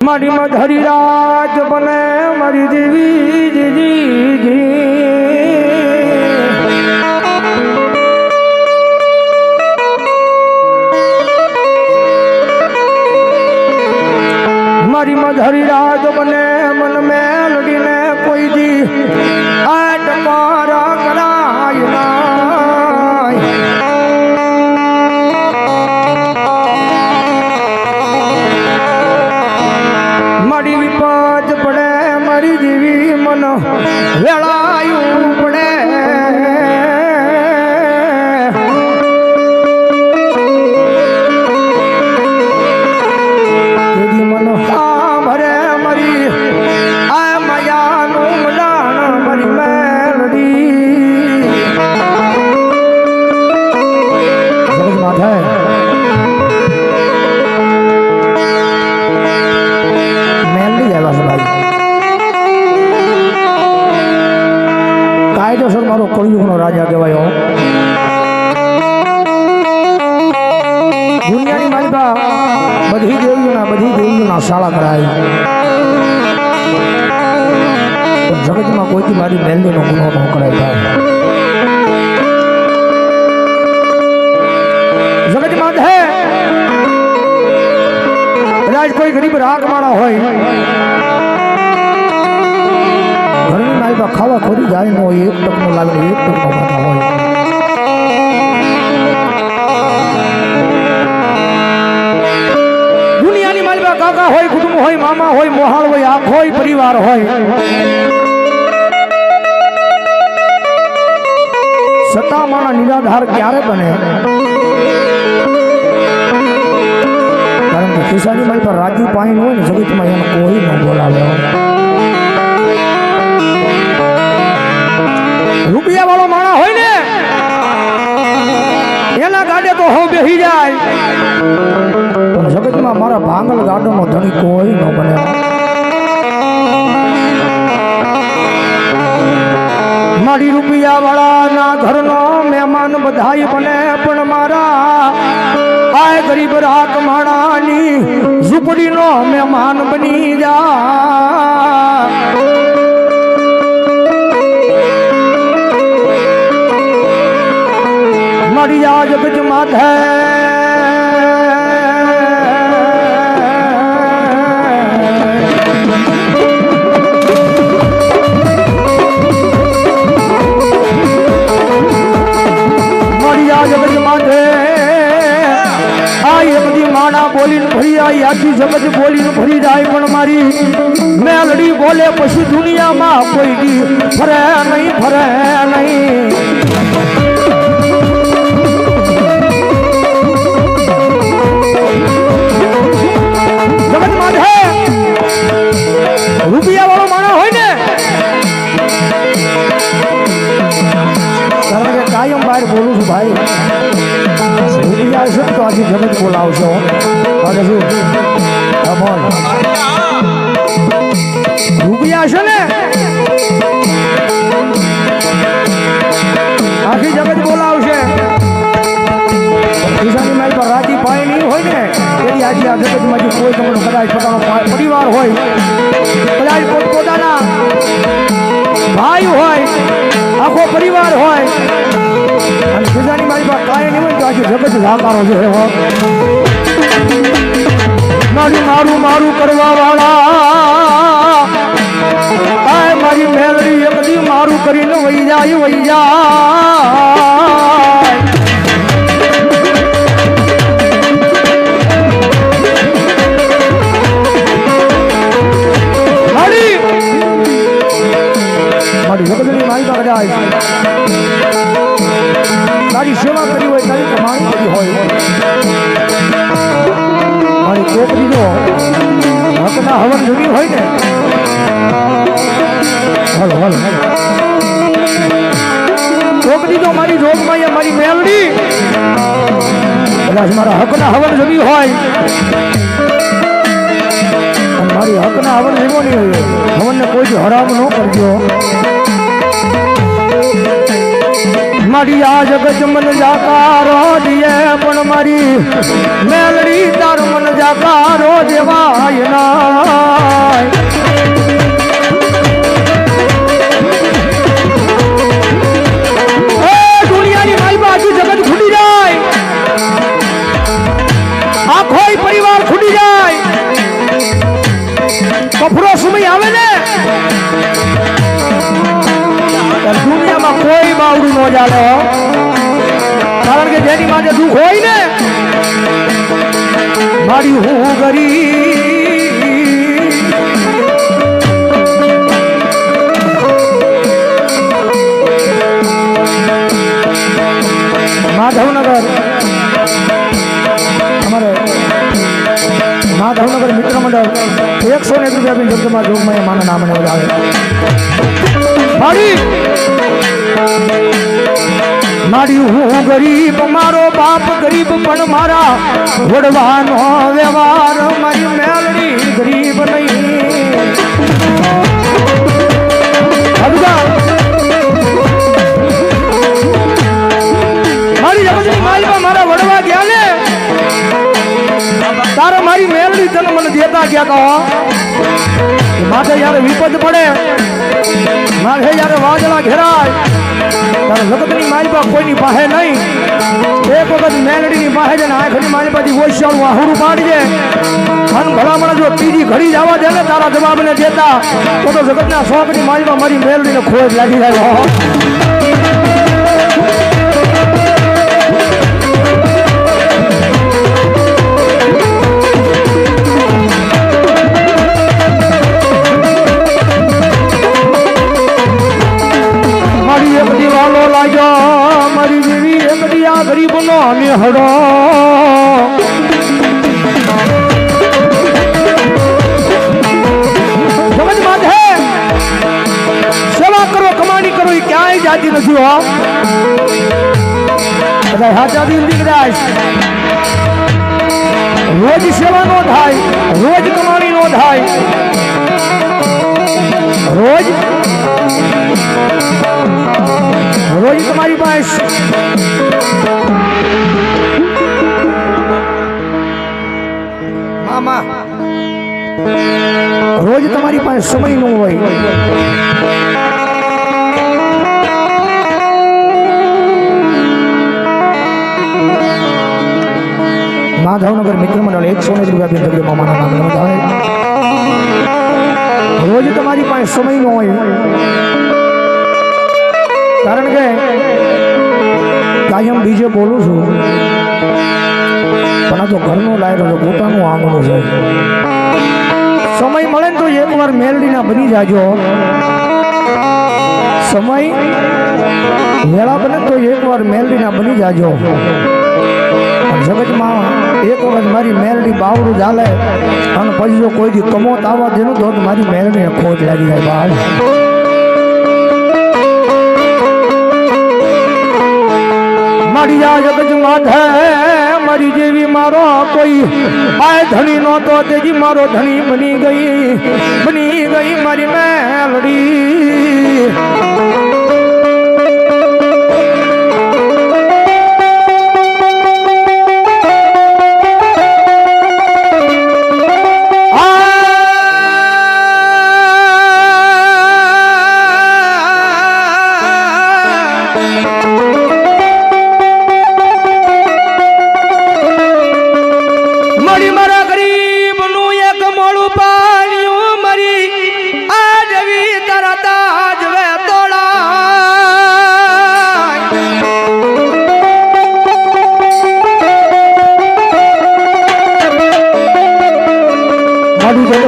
મારી મધરી રાત બને મારી દેવી જીજી જી મારી મધરી રાત બને મન માલમાં ખાવા ખોરી જાય નો હોય, એક ટકનો લાગે એક ટકનો માતા હોય. દુનિયાની માલબા કાકા હોય, કુટુંબ હોય, મામા હોય, મોહાળ હોય આખ હોય, પરિવાર હોય. સત્તામાના નિરાધાર ક્યારે બને? કારણ કે ખિસ્સાની મારી પર રાજુ પાણી હોય ને, જગતમાં એને કોઈ ન બોલાવે. રૂપિયા વાળો માણા હોય ને, એના ગાડે તો હું બેસી જાય. જગતમાં મારા ભાંગલ ગાડોનો ધણી કોઈ ન બને. મારી રૂપિયા વાળા ના ઘરનો મહેમાન બધાય બને, પણ મારા આય ગરીબ રાત માણાની ઝૂંપડીનો મહેમાન બની જા આ જગત માથે બોલીને ભરી આવી આખી જગત બોલીને ભરી જાય પણ મારી મેલડી બોલે પછી દુનિયામાં કોઈ દી ફરે નહીં ફરે પરિવાર હોય. અને ખિસ્સાની મારી કાંઈ નહીં હોય, તો આખી જગત સાકારો છે મારું મારું મારું કરવા વાળા કાંઈ મારી મેલડી એ બધી મારું કરીને વહી જાય વહી જાય. પાસે તારી સેવા કરી હોય તારી કમાણી કરી હોય. મારી કોકરીનો હકના હવન જમી હોય ને. હલો હલો કોકરી તો મારી જોગમાં એ મારી મેલડી. કદાચ મારા હકના હવન જમી હોય. મારી હકના હવન જમો નહીં હવનને કોઈ હરામ ન કરજો. મારી આ જગત મન જાકારો દિયે પણ મારી મેલડી તાર મન જાકારો દેવાય ના કફરો સમય આવે ને. દુનિયામાં કોઈ બાવડું ન ચાલે કારણ કે જેની માટે દુઃખ હોય ને, મારી હું ગરી માધવનગર. અમારે માધવનગર મિત્ર મંડળ એકસો ને રૂપિયા આપીને જગદંબા જોગમાં માના નામને વધાવે મારી હું ગરીબ, મારો બાપ ગરીબ, પણ મારા વડવાનો વ્યવહાર મારી મેલડી ગરીબ નહીં. મારી મારા વડવા ગયા ને તારે મારી મેલડી મને દેતા ગયા કહો માથે જયારે વિપદ પડે, માથે જયારે વાદળા ઘેરાય, ત્યારે જગતની માલિપા કોઈની પાસે નહીં. એક વખત મેલડીની પાસે જઈને આંખની માલિપાથી ઓછાળું આહુરું પાડજે મન ભલામણ જો ત્રીજી ઘડી જવા દે ને, તારા જવાબને દેતા, તો તો જગતના શોખની માલિપા મારી મેલડીને ખોજ લાગી જાય લાગ્યો, મારી જેવી એક આ ગરીબનો નિહડો સમજ માથે સેવા કરો, કમાણી કરો, એ ક્યાંય જાતી નથી હો. બધા હાચા દિલથી કદાચ રોજ સેવા નો થાય, રોજ કમાણી નો થાય. રોજ તમારી પાસે. મામા. રોજ તમારી પાસે સમય ન હોય. માધવનગર મિત્ર મંડળ એકસો ને રૂપિયા બિન જગ્યા મામાના નામ નોંધાવે. રોજ તમારી પાસે સમય ન હોય. કારણ કે કાયમ બીજે બોલું છું. પણ આ તો ઘરનો લાયરો છે પોતાનું આંગણું છે. સમય મળે ને તો એકવાર મેલડીના બની જાજો. સમય વેળા બને તો એકવાર મેલડીના બની જાજો. જગતમાં એક વખત મારી મેલડી બાવડું ચાલે અને પછી જો કોઈ દી કમોત આવવા દેનું તો મારી મેલડીને ખોજ લાગી જાય બાળ. મારી જગજ માથે મારી જેવી મારો કોઈ આય ધણી નો તો તેજી મારો ધણી બની ગઈ બની ગઈ મારી મેલડી.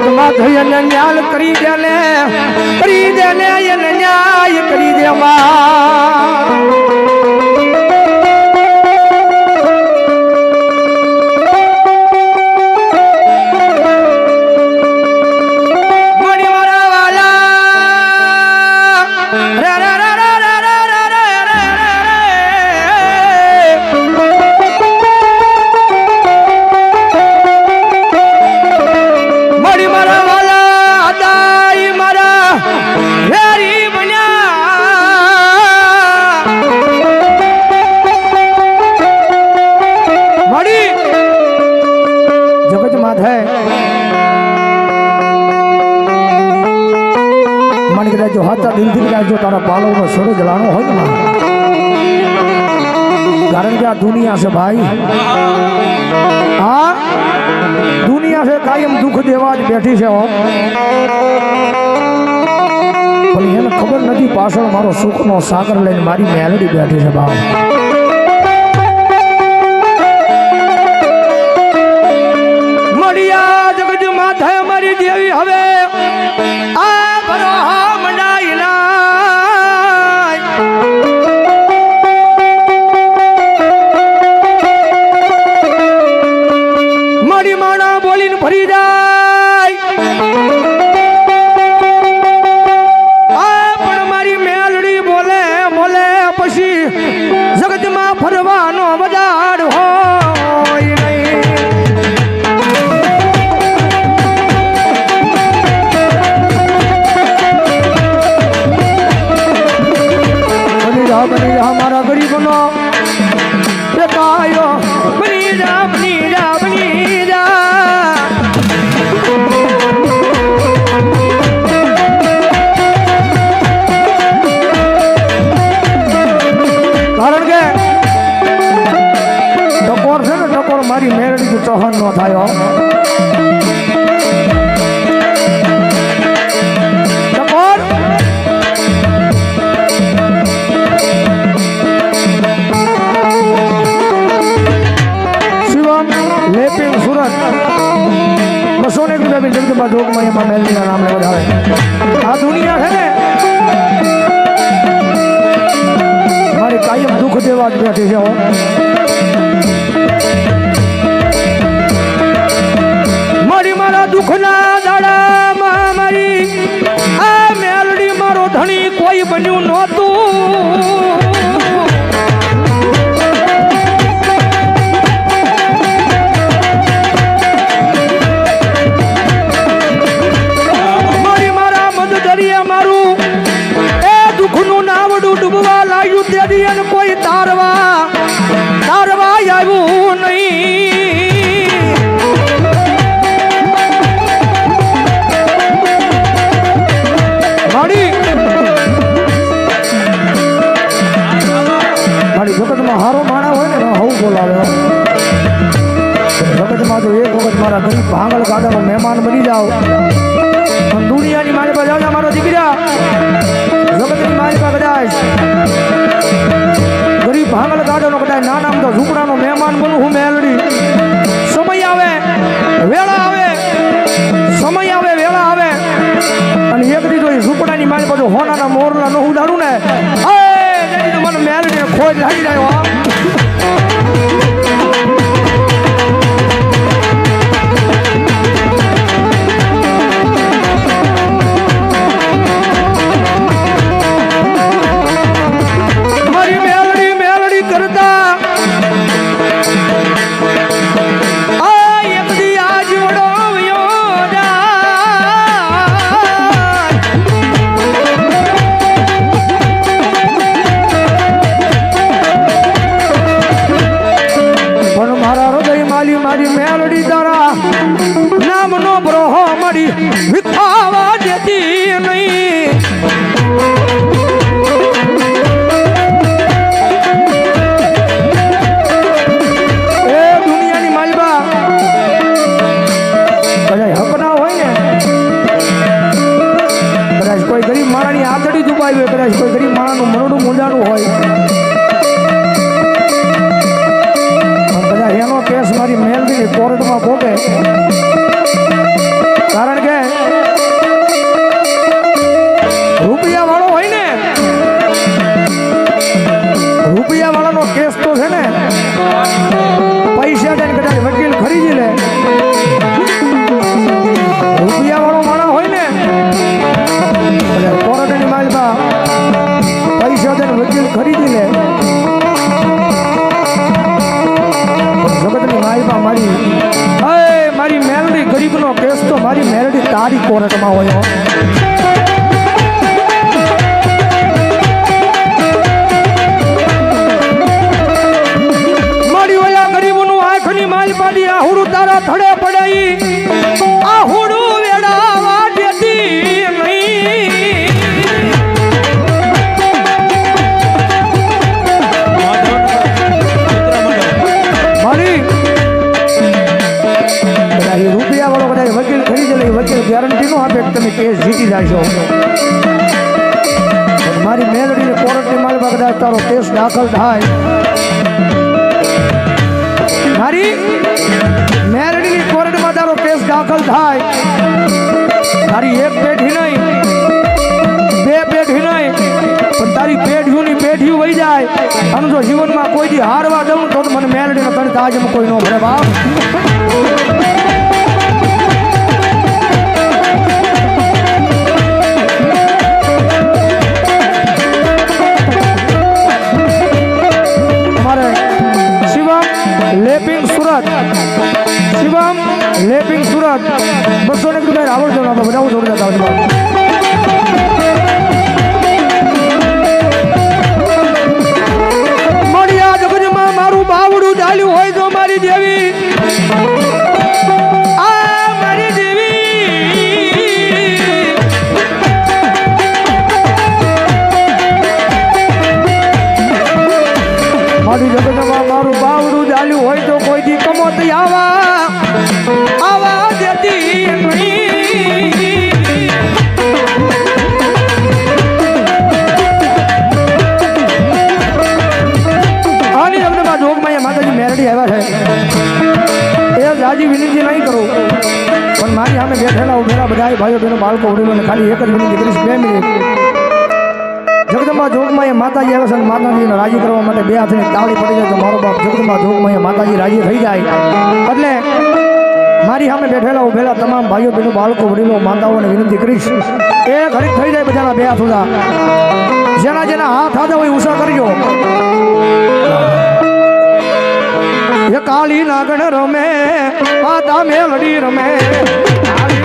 જગતમાં થઈ અને ન્યાય કરી દે ને કરી દે ને એને ન્યાય કરી દેવા. માણી કદાચ હાથા દિલથી કદાચ જો તારા બાલોનો સૂરજ લાણો હોય ને કારણ કે આ દુનિયા છે ભાઈ. આ દુનિયા છે કાયમ દુઃખ દેવા જ બેઠી છે એને ખબર નથી પાછળ મારો સુખનો સાગર લઈને મારી મેલડી બેઠી છે બાપ મળ્યા જગજ માથે મારી દેવી હવે. આ બરોહા Daddy and Leute, danke dir. કૃપા મારી હે મારી મેલડી ગરીબનો કેસ તો મારી મેલડી તારી કોરટમાં હોય કેસ જીતી જાય મારી મેલડીને કોર્ટની માલમાં કદાચ તારો કેસ દાખલ થાય. મારી મેલડીની કોર્ટમાં તારો કેસ દાખલ થાય. તારી એક પેઢી નહીં, બે પેઢી નહીં, પણ તારી પેઢીઓની પેઢીઓ વહી જાય. અને જો જીવનમાં કોઈ દી હારવા દઉં તો મને મેલડીને તને તાજમાં કોઈ ન ભરે બાપ. સુરત. શિવમ લેપિંગ સુરત. બસો ને રૂપિયા આવડતો બધા જોડતા હતા પણ બેઠેલા ઉભેલા બધા ભાઈઓ બહેનો બાળકો વડીલોને ખાલી એક જ વિનંતી કરીશ બે મિનિટ. જગદંબા જોગમાં એ માતાજી આવે છે અને માતાજીને રાજી કરવા માટે બે હાથની તાળી પડી જાય તો મારો બાપ જગદંબા જોગમાં એ માતાજી રાજી થઈ જાય. એટલે મારી સામે બેઠેલા ઉભેલા તમામ ભાઈઓ બહેનો બાળકો વડીલો માતાઓને વિનંતી કરીશ એ ઘડીક થઈ જાય બધાના બે હાથ ઉદા જેના જેના હાથ હાથે હોય ઉષા કરજો. કાલી નાગણ રમે માતા મેલડી રમે.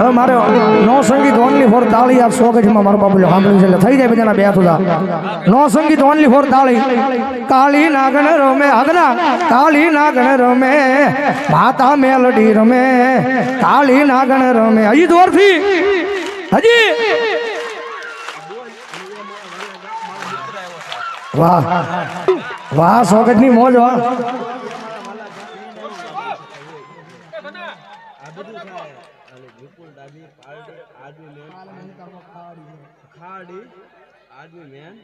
હવે મારે નો સંગીત ઓનલી ફોર તાળી આ સોગજમાં મારો બાબુ સાંભળ્યું છે એટલે થઈ જાય બધાના બે સુધા નો સંગીત ઓનલી ફોર તાળી. કાળી નાગણ રમે, આગના, કાળી નાગણ રમે, માતા મેલડી રમે, કાળી નાગણ રમે. હજી દોરથી હજી? વાહ વાહ સોગજની મોજ, વાહ. ખાડી આદમી મેન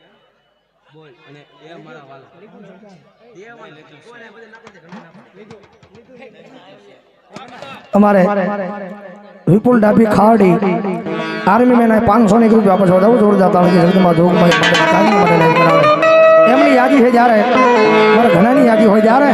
બોલ. અને એ મારા વાલા. અમારે વિપુલ ડાભી ખાડી, આર્મી મેન પાંચસો ની ગ્રુપ આપે છે. વધારે જોરદાર તાળી જગદમાં જોગમાં એમની યાદી છે જ્યારે, મારા ઘણાની યાદી હોય ત્યારે.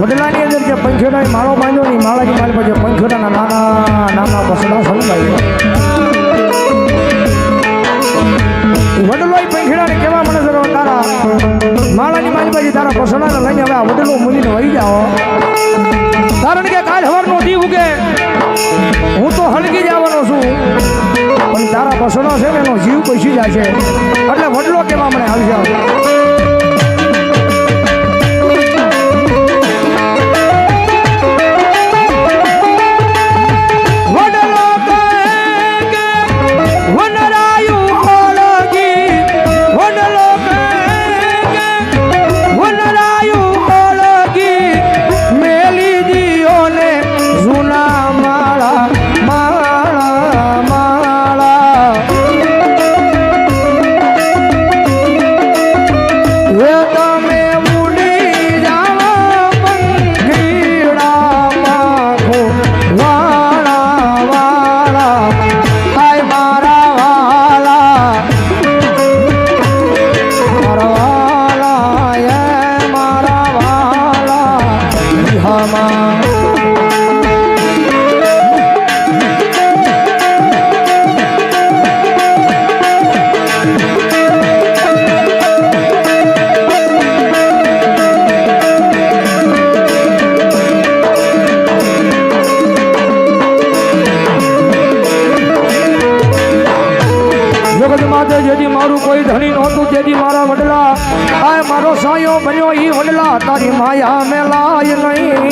વડલાની અંદર જે પંખેડાની માળો બાંધ્યો ને માળાની માળી પર જે પંખેડાના નાના નાના બસડા સમજાય વડલો પંખેડાને કેવા મને તારા માળાની પછી તારા પસણાને લઈને હવે આ વડલો મૂકીને વહી જાઓ. કારણ કે કાલ હવારનો દી ઉગે. હું તો હલકી જવાનો છું. પણ તારા પસણો છે ને, એનો જીવ પૈસી જાય છે એટલે વડલો કેવા મને આવશે તારી માયા મેલાય નહીં.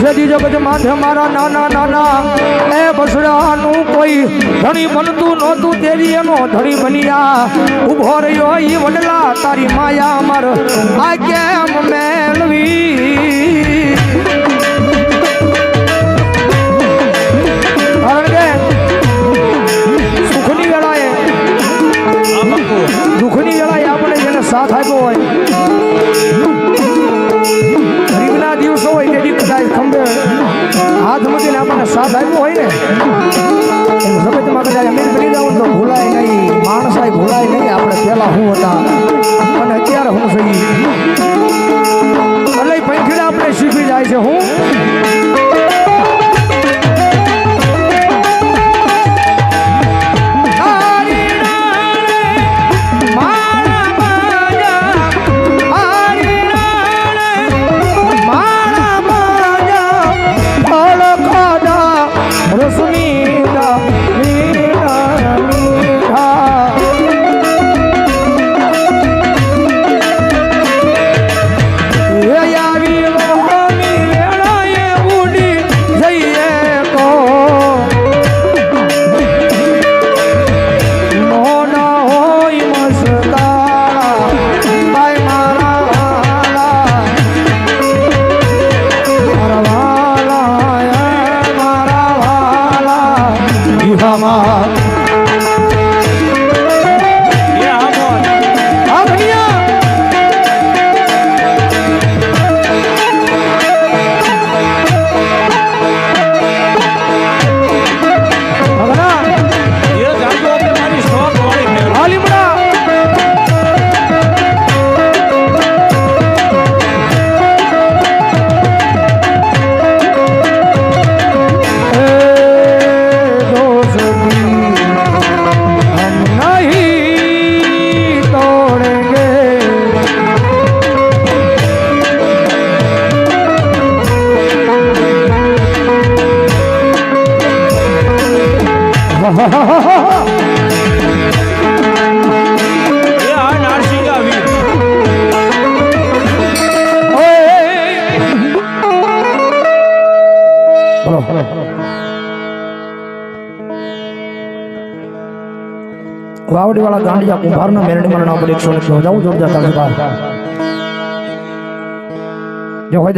જેથી જગત માથે મારા નાના નાના, એ બસડાનું કોઈ ધણી બનતું નહોતું, તેરી એનો ધણી બન્યા. ઊભો રહ્યો ઈ વડલા, તારી માયા અમર આ મેળવી હોય ગરીબના દિવસો હોય તેથી કદાચ ખંભે હાથ મૂકીને આપણને સાથ આપ્યો હોય ને જગતમાં કદાચ અમીર જાવ તો ભૂલાય નહીં માણસાય ભૂલાય નહીં, આપણે પહેલા હું હતા અને અત્યારે હું થઈ એટલે પંખીડા આપણે શીખી જાય છે હું. ગાંડિયા કુંભારના મેરડી મારા નામ પર એકસો ને જાઉં જોરદાર પાડ. જો હોય